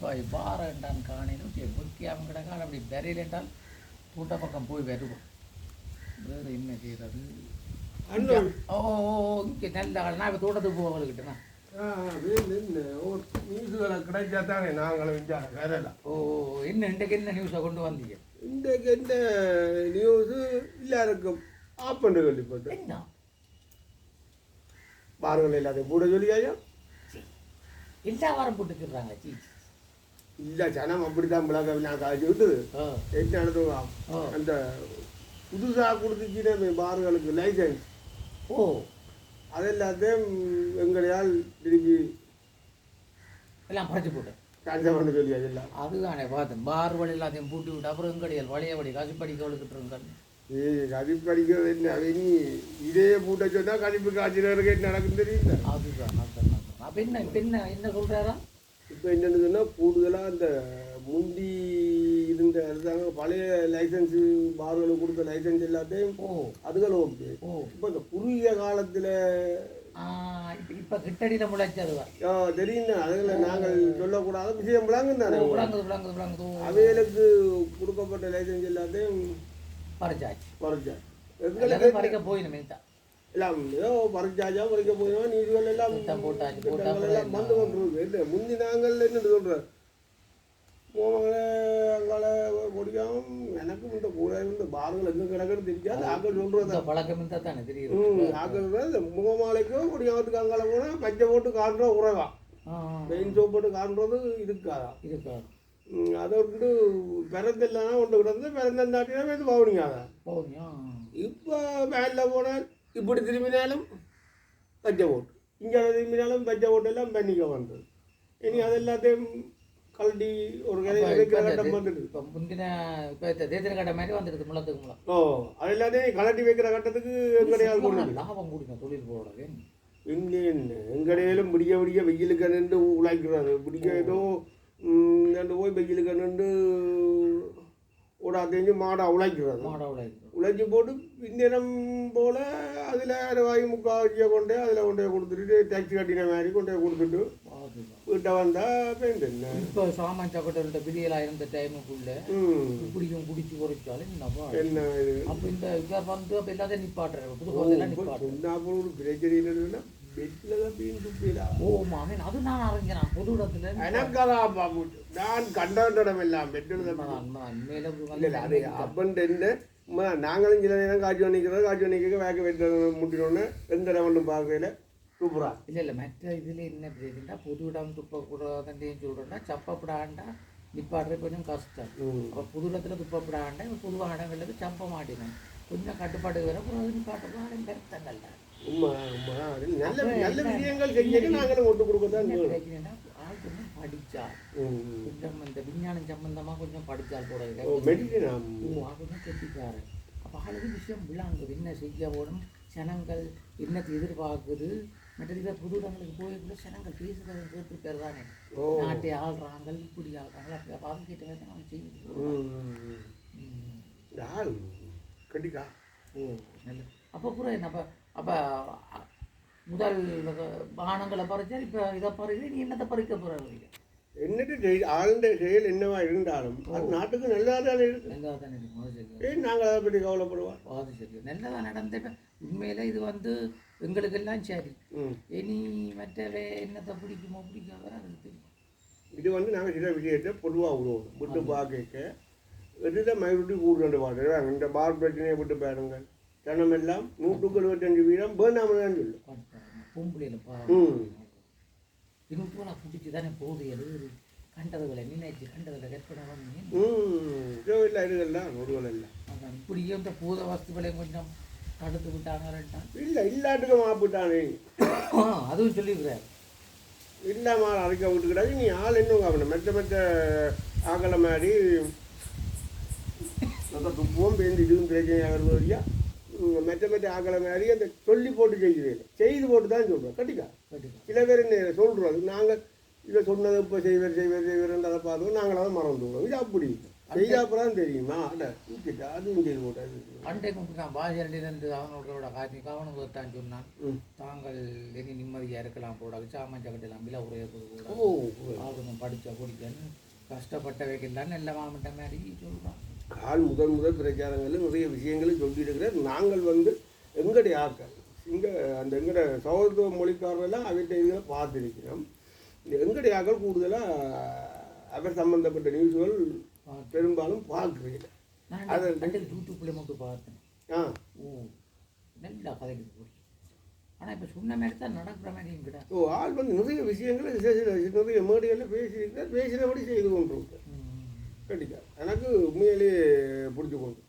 பாய் பாரண்டான் காணினும் புக்கி அவன் கிடக்கால் அப்படி பெறையில் என்றால் தூட்ட பக்கம் போய் வருவோம் வேறு என்ன செய்யறது? ஓ இங்கே நல்ல ஆள். நான் இப்போ வேறு என்ன? ஒரு நியூஸுகளை கிடைச்சா தானே நாங்களும் வரலாம் ஓ என்ன இன்றைக்கு என்ன நியூஸை கொண்டு வந்தீங்க? இன்றைக்கு என்ன நியூஸு எல்லாருக்கும் ஆப் பண்ண கேள்விப்பட்டேன் என்ன? பாருங்கள் எல்லாத்தையும் கூட சொல்லியாயா? எல்லா வாரம் போட்டுக்கிறாங்க சீ இல்லை ஜனம் அப்படித்தான் பிள்ளைங்க நான் காய்ச்சி விட்டுது. ஓ என்ன நடத்துவோம் ஓ அந்த புதுசாக கொடுத்துச்சுன்னா பாருங்களுக்கு லைசன்ஸ். ஓ. அதெல்லாத்தையும் எங்களையால் திருப்பி எல்லாம் படைச்சு போட்டு கேன்சல் பண்ண சொல்லியாச்சு எல்லாம் அதுதானே பார்த்தேன். பார் வழி எல்லாத்தையும் பூட்டி விட்டு அப்புறம் எங்கடியல் வளையபடி கசிப்படிக்க வழுக்கிட்டு இருங்கள் ஏய் கதிப்பு படிக்கிறது என்ன நீ இதே பூட்ட சொன்னால் கதிப்பு காய்ச்சல் நடக்கும் தெரியல அதுதான் அதுதான் அதுதான். அப்ப என்ன இப்ப என்ன என்ன சொல்றாரா? இப்போ என்னன்னு சொன்னால் கூடுதலாக அந்த முந்தி இருந்த இருந்தாங்க பழைய லைசன்ஸு பார்களுக்கு கொடுத்த லைசன்ஸ் எல்லாத்தையும் அதுகள் ஓகே ஓ. இப்போ இந்த குறுகிய காலத்தில் ஆ, இப்ப கிட்டடியில முளைச்சதுதான் தெரியும் அதுகளை நாங்கள் சொல்லக்கூடாத. விஷயம் தானே. விளங்குது அவைகளுக்கு கொடுக்கப்பட்ட லைசன்ஸ் எல்லாத்தையும் பறிச்சாச்சு. எல்லாத்தையும் எங்களுக்கு பறிக்க போயினுமே தான் எல்லாம் ஏதோ பறிச்சாச்சா பறிக்க போயிடும் நீதிகள் எல்லாம் எல்லாம் வந்து கொண்டிருக்கு இல்லை முந்தி நாங்கள் என்ன சொல்கிறோம் போவாங்களே அங்கால முடியாம எனக்கும் இந்த கூட இந்த பாருங்கள் எங்கே கிடக்குன்னு தெரியாது. ஆக்கள் சொல்கிறது பழக்கம் தானே அங்கால போனால் போட்டு காண்றோம் உறவா. ஆ, பெயின் சோப் போட்டு காண்றது இருக்காதா? இருக்கா ம், அதை வந்து பிறந்தெல்லாம் கொண்டு கிடந்து பிறந்தாட்டினா இது பவுனிங்காதா போவியா இப்போ வேனில் போனால் இப்படி திரும்பினாலும் பச்சை ஓட்டு. இங்கே திரும்பினாலும் பச்சை ஓட்டு எல்லாம் பண்ணிக்க வந்தது. இனி அது எல்லாத்தையும் கழட்டி ஒரு கட்டம் வந்துட்டு இப்ப முந்தின இப்ப இந்த தேர்தல் கடை மாதிரி வந்துடுது முளத்துக்கு முளம் ஓ அது எல்லாத்தையும் கழட்டி வைக்கிற கட்டத்துக்கு எங்கடையால் கொண்டு லாபம் கொடுங்க தொழில் போட இங்கே என்ன? எங்கடையிலும் விடிய விடிய வெயிலுக்கு நின்று உழைக்கிறாரு விடிய ஏதோ போய் வெயிலுக்கு நின்று ஓடா தெரிஞ்சு மாடா உழைக்கிறாரு மாட உழைக்கும் உழைச்சி போட்டு பின்னேரம் போல அதில் ரூபாய் முக்கால் வச்சியை கொண்டு அதில் கொண்டு போய் கொடுத்துட்டு டேக்ஸி கட்டின மாதிரி கொண்டு போய் கொடுத்துட்டு. வீட்டை வந்தால் பெயிண்ட் இப்ப சாமான் சக்கட்டோட பிரியலா இருந்த டைமுக்குள்ள குடிக்கும் குடிச்சு குறைச்சாலும் என்னப்பா என்ன இது? அப்ப இந்த இவர் வந்து அப்ப எல்லாத்தையும் நிப்பாட்டுறாரு புது சொன்னா போல ஒரு பிரச்சனை இல்லைன்னா ஓ மாமன் அது நான் அறிஞரான் பொது இடத்துல எனக்கதான் பாபுட்டு நான் கண்டவன்றிடம் எல்லாம் பெட்டில் தான் நான் நான் மேல இல்லை இல்லை அது அப்பன்ட்டு என்ன நாங்களும் சில நேரம் காட்சி பண்ணிக்கிறோம் காட்சி பண்ணிக்க வேக்க வெட்ட முட்டினோன்னு எந்த இடம்னு பார்க்கல. சூப்பரா இல்ல இல்ல மற்ற இதுல என்ன பிரச்சனை பொது இடம் துப்பக்கூடாதுன்னு சொல்றேன்னா சப்பப்படாண்டா நிப்பாடுறது கொஞ்சம் கஷ்டம். அப்ப புது இடத்துல துப்பப்படாண்டா பொதுவான இடங்களுக்கு சப்ப மாட்டினேன். கொஞ்சம் கட்டுப்பாடு வர அப்புறம் நிப்பாட்டுறதும் பெருத்தங்கள்ல உண்மை உண்மை அது நல்ல விஷயங்கள் நாங்களும் படிச்சா. இந்த விஞ்ஞானம் சம்பந்தமா கொஞ்சம் படிச்சால் ஓ கொஞ்சம் கெட்டிக்காரன் அப்போ விஷயம் விளாங்குது. என்ன செய்ய போகணும் ஜனங்கள் என்னத்தை எதிர்பார்க்குது? மற்றது இதை புது இடங்களுக்கு போயிருந்த ஜனங்கள் பேசுகிறத கேட்டுருக்காரு தானே? நாட்டை ஆள்றாங்க இப்படி ஆள்றாங்க அப்படி அப்போ அவங்க கிட்ட வேணும் அவன் செய்யுது கட்டிக்கா ஓ நல்ல அப்போ பூரா என்ன அப்போ முதல் பானங்களை பறிச்சா இப்போ இதை பறிக்க நீ என்னத்தை பறிக்க போகிறீங்க என்னட்டு ஆளுடைய செயல் என்னவா இருந்தாலும் அது நாட்டுக்கு நல்லதாக தானே இருக்கு. நல்லா தானே இருக்கு சரி ஏன் நாங்கள் அதை பற்றி கவலைப்படுவோம். அது சரி நல்லதாக நடந்த உண்மையில இது வந்து எங்களுக்கெல்லாம் சரி ம். இனி மற்றவே என்னத்தை பிடிக்குமோ பிடிக்காத அது தெரியும். இது வந்து நாங்கள் சில விஷயத்தை பொதுவாக விடுவோம் விட்டு பார்க்க இதுதான் மைரூட்டி கூடுதல் பார்த்துருவாங்க இந்த பார் பிரச்சனையை விட்டு பாருங்க ஜனம் எல்லாம் நூற்றுக்கு இருபத்தஞ்சு வீதம் வேணாமல் தான் சொல்லும். பொம்பளையில போல பிடிச்சி தானே போகுது எழுது கண்டதுகளை நினைச்சு கண்டதுல கற்பனை பண்ணி. இல்லை இதுகள்லாம் இல்லை இப்படியே இந்த பூத வஸ்துகளையும் கொஞ்சம் தடுத்து விட்டாங்கன்னுட்டான் இல்லை இல்லாட்டுக்கு மாப்பிட்டானே. அதுவும் சொல்லியிருக்கிறார். இல்லாமல் அரைக்க விட்டுக்கிட்டாங்க நீ ஆள் இன்னும் கவனம் மெத்த மெத்த ஆகலை மாதிரி துப்புவோம் பேருந்து இதுவும் பிரச்சனையாகிறது வழியா மெத்த மெத்த ஆகலை மாதிரி அந்த சொல்லி போட்டு செய்கிறேன் செய்து போட்டு தான் சொல்கிறோம் கட்டிக்கா? சில பேர் என்ன சொல்கிறோம் நாங்கள் இதை சொன்னதை இப்போ செய்வர் செய்வர் செய்வர் அதை பார்த்தோம் நாங்கள் அதை மறந்து விடுவோம். இது அப்படி செய்யாப்பதான் தெரியுமா? இல்லை அதுவும் செய்து போட்டாது அண்டை கொண்டு நான் பாஜரிலிருந்து அவனோட காட்சி கவனம் தான் சொன்னான். தாங்கள் இனி நிம்மதியாக இருக்கலாம் போடாது சாமான் சக்கட்டெல்லாம் விலை உரையது கூட அது படித்த குடிக்கன்னு கஷ்டப்பட்டவைக்கெல்லாம் நல்ல மாமட்ட மாதிரி சொல்கிறான் கால் முதல் முதல் பிரச்சாரங்களில் நிறைய விஷயங்களை சொல்லியிருக்கிறார். நாங்கள் வந்து எங்களுடைய ஆக்கள் இங்கே அந்த எங்கட சகோதர மொழிக்காரரெல்லாம் அவர்கிட்ட இதில் பார்த்துருக்கிறோம். எங்களுடைய ஆக்கள் கூடுதலாக அவர் சம்பந்தப்பட்ட நியூஸ்கள் பெரும்பாலும் பார்க்குறீங்க அது- ரெண்டு யூடியூப்ல மட்டும் பார்த்தேன். ஆ. ஓ நல்லா கதைக்கு ஆனால் இப்போ சொன்ன மாதிரி தான் நடக்கிற மாதிரி கிட்ட ஓ ஆள் வந்து நிறைய விஷயங்களை சில நிறைய மேடைகளில் பேசியிருக்கார் பேசினபடி செய்து கொண்டிருக்கார் கண்டிப்பாக எனக்கு உண்மையிலேயே பிடிச்சி கொண்டு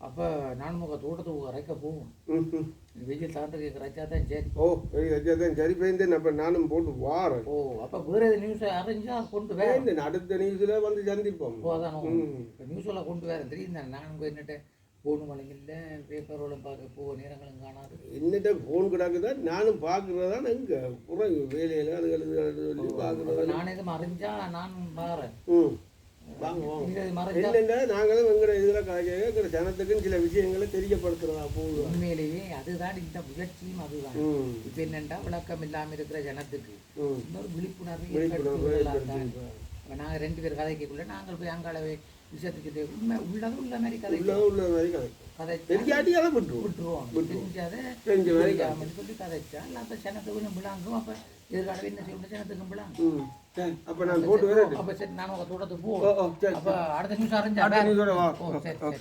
அப்போ நான் முக தோட்டத்துக்கு அரைக்க போவோம் ம் ம் வெயில் தாண்டதுக்கு கரைச்சா தான் சரி. ஓ சரி அஜாதான் சரி. பயந்தேன் அப்போ நானும் போட்டு வாரேன். ஓ அப்போ வேறு எது நியூஸை அரைஞ்சா கொண்டு வேற அடுத்த நியூஸில் வந்து சந்திப்போம். ஓ அதான். நியூஸெல்லாம் கொண்டு வேற தெரியும் தானே? நான் போய் என்னட்ட போகணும் வழிங்கல்ல பேப்பரோட பார்க்க போ நேரங்களும் காணாது. என்னட்ட ஃபோன் கிடக்குதான் நானும் பார்க்குறதா எங்க புற வேலையில் அது சொல்லி பார்க்குறது நான் எதுவும் மறைஞ்சா நான் மாறேன் ம். வாங்க வாங்க. இது மறைஞ்சா என்னென்னா நாங்களும் எங்கட இதில் காய்க்க எங்கட ஜனத்துக்கும் சில விஷயங்களை தெரியப்படுத்துறதா போகுது உண்மையிலேயே அதுதான் இந்த முயற்சியும் அதுதான். இப்போ என்னென்னா விளக்கம் இல்லாமல் இருக்கிற ஜனத்துக்கு? இன்னொரு விழிப்புணர்வு விழிப்புணர்வு நாங்கள் ரெண்டு பேர் கதைக்குள்ள நாங்கள் போய் அங்காளவே விஷயத்துக்கு உண்மை உள்ளது உள்ள மாதிரி கதை. உள்ள உள்ள மாதிரி கதைக்கும் கதை. தெரியாட்டி அதை விட்டுருவோம். விட்டுருவோம். தெரிஞ்சாத தெரிஞ்ச மாதிரி சொல்லி கதைச்சா இல்லை அப்போ ஜனத்துக்கு கொஞ்சம் விளாங்கும். அப்போ எதிர்காலவே என்ன செய்யணும் ம். சரி. அப்போ நான் போட்டு வரேன். அப்போ சரி. உங்கள் தோட்டத்துக்கு ஓ போ. ஓ சரி அப்போ அடுத்த நிமிஷம் ஓ சரி சரி.